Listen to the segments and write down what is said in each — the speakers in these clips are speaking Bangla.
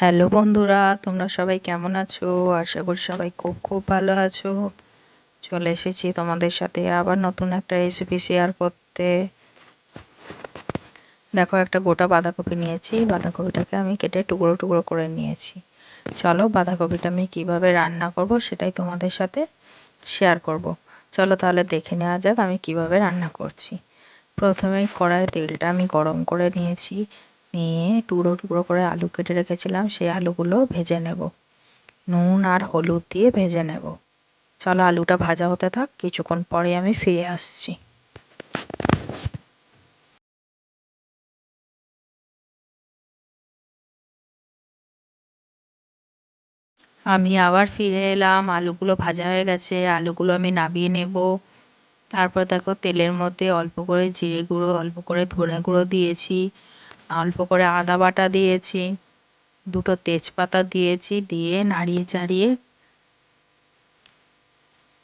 হ্যালো বন্ধুরা, তোমরা সবাই কেমন আছো? আশা করি সবাই খুব খুব ভালো আছো। চলে এসেছি তোমাদের সাথে আবার নতুন একটা রেসিপি শেয়ার করতে। দেখো, একটা গোটা বাঁধাকপি নিয়েছি। বাঁধাকপিটাকে আমি কেটে টুকরো টুকরো করে নিয়েছি। চলো, বাঁধাকপিটা আমি কীভাবে রান্না করব সেটাই তোমাদের সাথে শেয়ার করব। চলো তাহলে দেখে নেওয়া যাক আমি কীভাবে রান্না করছি। প্রথমে কড়াই তেলটা আমি গরম করে নিয়েছি। নিয়ে টুকরো টুকরো করে আলু কেটে রেখেছিলাম, সেই আলুগুলো ভেজে নেব। নুন আর হলুদ দিয়ে ভেজে নেব। চলো আলুটা ভাজা হতে থাক, কিছুক্ষণ পরে আমি ফিরে আসছি। আমি আবার ফিরে এলাম, আলুগুলো ভাজা হয়ে গেছে, আলুগুলো আমি নামিয়ে নেব। তারপর দেখো তেলের মধ্যে অল্প করে জিরে গুঁড়ো, অল্প করে ধনে গুঁড়ো দিয়েছি। অল্প করে আদা বাটা দিয়েছি, দুটো তেজপাতা দিয়েছি, দিয়ে নাড়িয়ে চাড়িয়ে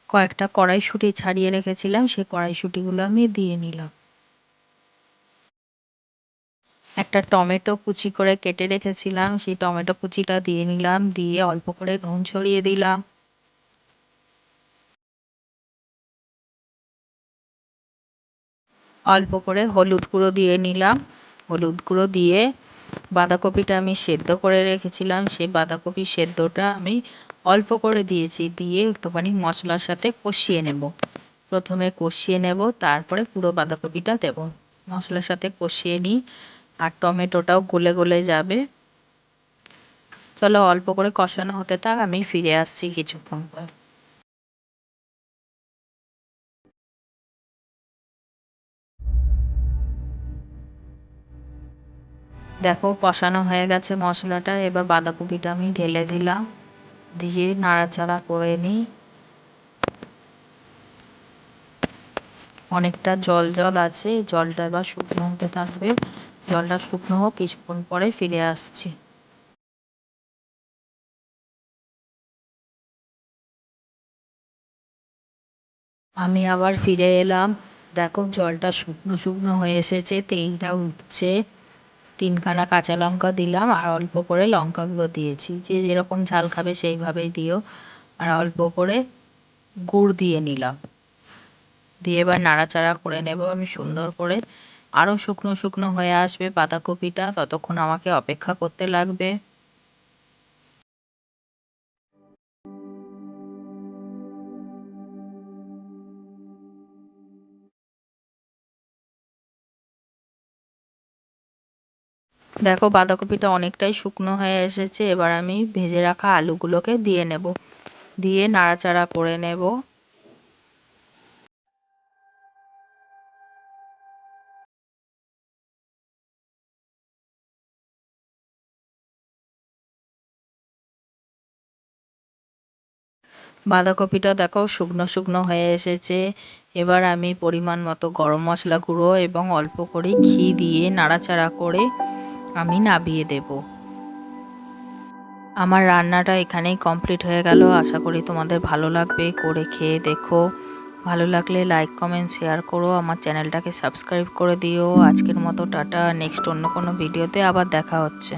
কয়েকটা কড়াইশুঁটি ছাড়িয়ে রেখেছিলাম সেই কড়াইশুঁটিগুলো আমি দিয়ে নিলাম। একটা টমেটো কুচি করে কেটে রেখেছিলাম, সেই টমেটো কুচিটা দিয়ে নিলাম, দিয়ে অল্প করে নুন ছড়িয়ে দিলাম। অল্প করে হলুদ গুঁড়ো দিয়ে নিলাম। হলুদ গুঁড়ো দিয়ে বাঁধাকপিটা আমি সেদ্ধ করে রেখেছিলাম। সেই বাঁধাকপি সেদ্ধটা আমি অল্প করে দিয়েছি, দিয়ে একটুখানি মশলার সাথে কষিয়ে নেব। প্রথমে কষিয়ে নেব, তারপরে পুরো বাঁধাকপিটা দেব। মশলার সাথে কষিয়ে নিই, আর টমেটোটাও গলে গলে যাবে। চলো অল্প করে কষানো হতে থাক, আমি ফিরে আসছি কিছুক্ষণ পর। দেখো, কষানো হয়ে গেছে মশলাটা। এবার বাঁধাকপিটা আমি ঢেলে দিলাম। দিয়ে নাড়াচাড়া করে নিই। অনেকটা জল জল আছে, জলটা এবার শুকনো হতে থাকবে। জলটা শুকনো হোক, কিছুক্ষণ পরে ফিরে আসছি। আমি আবার ফিরে এলাম। দেখো, জলটা শুকনো শুকনো হয়ে এসেছে, তেলটা উঠছে। তিনখানা কাঁচা লঙ্কা দিলাম আর অল্প করে লঙ্কাগুলো দিয়েছি। যে যেরকম ঝাল খাবে সেইভাবেই দিও। আর অল্প করে গুড় দিয়ে নিলাম। দিয়ে এবার নাড়াচাড়া করে নেব আমি সুন্দর করে। আরও শুকনো শুকনো হয়ে আসবে বাঁধাকপিটা ততক্ষণ আমাকে অপেক্ষা করতে লাগবে। দেখো, বাঁধাকপিটা অনেকটাই শুকনো হয়ে এসেছে। এবার আমি ভেজে রাখা আলুগুলোকে দিয়ে নেব। দিয়ে নাড়াচাড়া করে নেব। বাঁধাকপিটা দেখো, শুকনো শুকনো হয়ে এসেছে। এবার আমি পরিমাণ মতো গরম মশলা গুঁড়ো এবং অল্প করে ঘি দিয়ে নাড়াচাড়া করে আমি নাবিয়ে দেব। আমার রান্নাটা এখানেই কমপ্লিট হয়ে গেল। আশা করি তোমাদের ভালো লাগবে। করে খেয়ে দেখো। ভালো লাগলে লাইক, কমেন্ট, শেয়ার করো। আমার চ্যানেলটাকে সাবস্ক্রাইব করে দিও। আজকের মতো টাটা। নেক্সট অন্য কোনো ভিডিওতে আবার দেখা হচ্ছে।